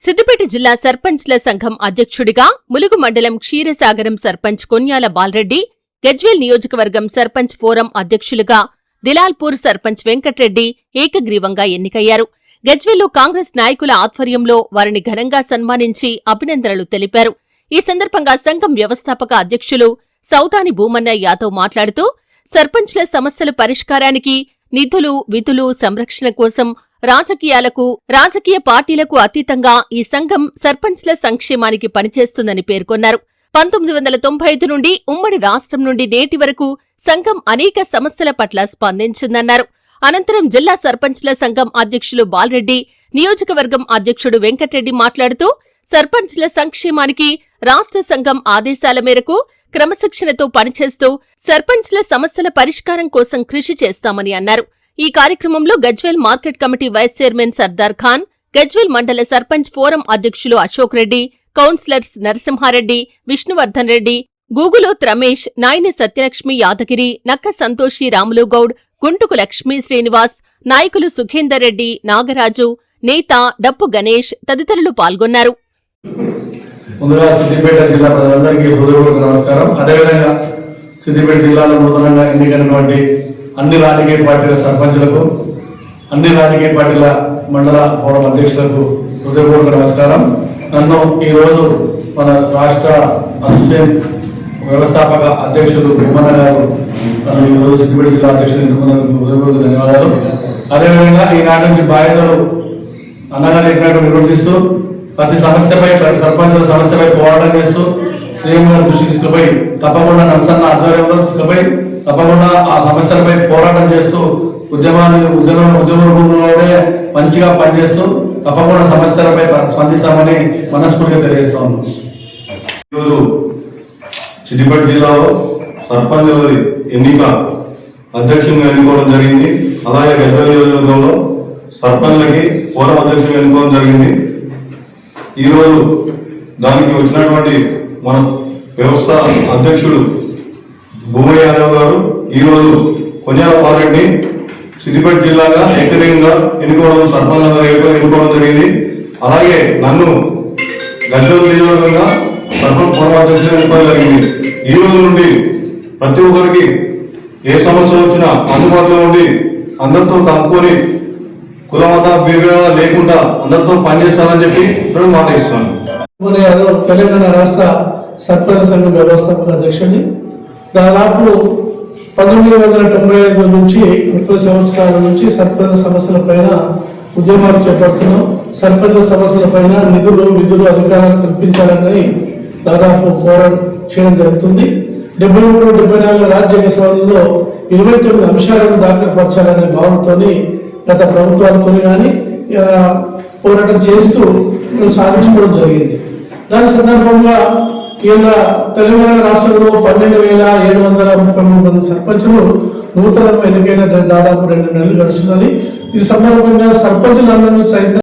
సిద్దిపేట జిల్లా సర్పంచ్ల సంఘం అధ్యక్షుడిగా ములుగు మండలం క్షీరసాగరం సర్పంచ్ కొన్యాల బాలరెడ్డి గజ్వేల్ నియోజకవర్గం సర్పంచ్ ఫోరం అధ్యక్షులుగా దిలాల్పూర్ సర్పంచ్ వెంకట్రెడ్డి ఏకగ్రీవంగా ఎన్నికయ్యారు. గజ్వేల్లో కాంగ్రెస్ నాయకుల ఆధ్వర్యంలో వారిని ఘనంగా సన్మానించి అభినందనలు తెలిపారు. ఈ సందర్భంగా సంఘం వ్యవస్థాపక అధ్యక్షులు సౌదాని భూమన్న యాదవ్ మాట్లాడుతూ సర్పంచ్ల సమస్యల పరిష్కారానికి నిధులు విధులు సంరక్షణ కోసం రాజకీయాలకు రాజకీయ పార్టీలకు అతీతంగా ఈ సంఘం సర్పంచ్ల సంక్షేమానికి పనిచేస్తుందని పేర్కొన్నారు. పంతొమ్మిది వందల తొంభై ఐదు నుండి ఉమ్మడి రాష్ట్రం నుండి నేటి వరకు సంఘం అనేక సమస్యల పట్ల స్పందించిందన్నారు. అనంతరం జిల్లా సర్పంచ్ల సంఘం అధ్యక్షులు బాలరెడ్డి నియోజకవర్గం అధ్యక్షుడు వెంకటరెడ్డి మాట్లాడుతూ సర్పంచ్ల సంక్షేమానికి రాష్ట్ర సంఘం ఆదేశాల మేరకు క్రమశిక్షణతో పనిచేస్తూ సర్పంచ్ల సమస్యల పరిష్కారం కోసం కృషి చేస్తామని అన్నారు. ఈ కార్యక్రమంలో Gajwel market committee vice chairman Sardar Khan Gajwel మండల సర్పంచ్ ఫోరం అధ్యక్షులు అశోక్ రెడ్డి కౌన్సిలర్స్ నరసింహారెడ్డి విష్ణువర్ధన్ రెడ్డి గూగులోత్ రమేష్ నాయని సత్యలక్ష్మి యాదగిరి నక్క సంతోషి రాములు గౌడ్ గుంటుకు లక్ష్మీ శ్రీనివాస్ నాయకులు సుఖేందర్ రెడ్డి నాగరాజు నేత డప్పు గణేష్ తదితరులు పాల్గొన్నారు. ముందుగా సిద్దిపేట జిల్లా ప్రజలందరికీ హృదయపూర్వక నమస్కారం. అదేవిధంగా సిద్దిపేట జిల్లాలో నూతనంగా ఎన్నికైనటువంటి అన్ని రాజకీయ పార్టీల సర్పంచులకు అన్ని రాజకీయ పార్టీల మండల ఫోరం అధ్యక్షులకు హృదయపూర్వక నమస్కారం. నన్ను ఈరోజు మన రాష్ట్ర అసోసియేట్ వ్యవస్థాపక అధ్యక్షులు భూమన్న గారు నన్ను ఈరోజు సిద్దిపేట జిల్లా అధ్యక్షులు ఎన్నుకున్నందుకు హృదయపూర్వక ధన్యవాదాలు. అదేవిధంగా ఈనాటి నుంచి బాధ్యతలు అన్నగారు చెప్పినట్టు నిర్వర్తిస్తూ ప్రతి సమస్యపై ప్రతి సర్పంచుల సమస్యపై పోరాటం చేస్తూ సీఎం దృష్టి తీసుకుపోయి తప్పకుండా నరసన్న ఆధ్వర్యంలో తీసుకుపోయి తప్పకుండా ఆ సమస్యలపై పోరాటం చేస్తూ ఉద్యమాన్ని ఉద్యమ ఉద్యమ రూపంలోనే మంచిగా పనిచేస్తూ తప్పకుండా సమస్యలపై స్పందిస్తామని మనస్ఫూర్తిగా తెలియజేస్తాము ఈరోజు సిద్దిపేట జిల్లాలో సర్పంచ్ ఎన్నిక అధ్యక్షుని ఎన్నుకోవడం జరిగింది. అలాగే గజ్వేల్ నియోజకవర్గంలో సర్పంచ్లకి పూర్వ అధ్యక్షునిగా ఎన్నుకోవడం జరిగింది. ఈరోజు దానికి వచ్చినటువంటి మన వ్యవస్థ అధ్యక్షుడు ఈరోజు కొన్యాల పాలరెడ్డి సిద్దిపేట జిల్లాగా ఏకరీయంగా ఎన్నుకోవడం సర్పంచ్ ఎన్నుకోవడం జరిగింది. అలాగే నన్ను గజ్వేల్ నియోజకవర్గంగా సర్పంచ్ పూర్వాధ్యక్షులు ఎన్నుకోవడం జరిగింది. ఈ రోజు నుండి ప్రతి ఒక్కరికి ఏ సమస్య వచ్చినా అందుబాటులో ఉండి అందరితో కలుపుకొని కులమత విభేదాలు లేకుండా అందరితో పనిచేస్తానని చెప్పి ఇప్పుడు మాట ఇస్తున్నాను. యాదవ్ తెలంగాణ రాష్ట్ర సర్పంచ్ సంఘం వ్యవస్థాపక అధ్యక్షుడిని దాదాపు పంతొమ్మిది వందల తొంభై ఐదు నుంచి ముప్పై సంవత్సరాల నుంచి సర్పంచ్ సమస్యల పైన ఉద్యమాలు చేపడుతున్నాం. సర్పంచ సమస్యల పైన నిధులు విధులు అధికారాలు కల్పించాలని దాదాపు పోరాటం చేయడం జరుగుతుంది. డెబ్బై మూడు డెబ్బై నాలుగు రాజ్యాంగ సభలలో ఇరవై తొమ్మిది అంశాలను దాఖలుపరచాలనే భావంతోని గత ప్రభుత్వాలతో కానీ పోరాటం చేస్తూ సాధించుకోవడం జరిగింది. దాని సందర్భంగా ఇలా తెలంగాణ రాష్ట్రంలో పన్నెండు వేల ఏడు వందల ముప్పై మూడు మంది సర్పంచులు నూతనంగా ఎన్నికైన దాదాపు రెండు నెలలు గడుస్తున్నది. ఈ సందర్భంగా సర్పంచులందరూ చైతన్య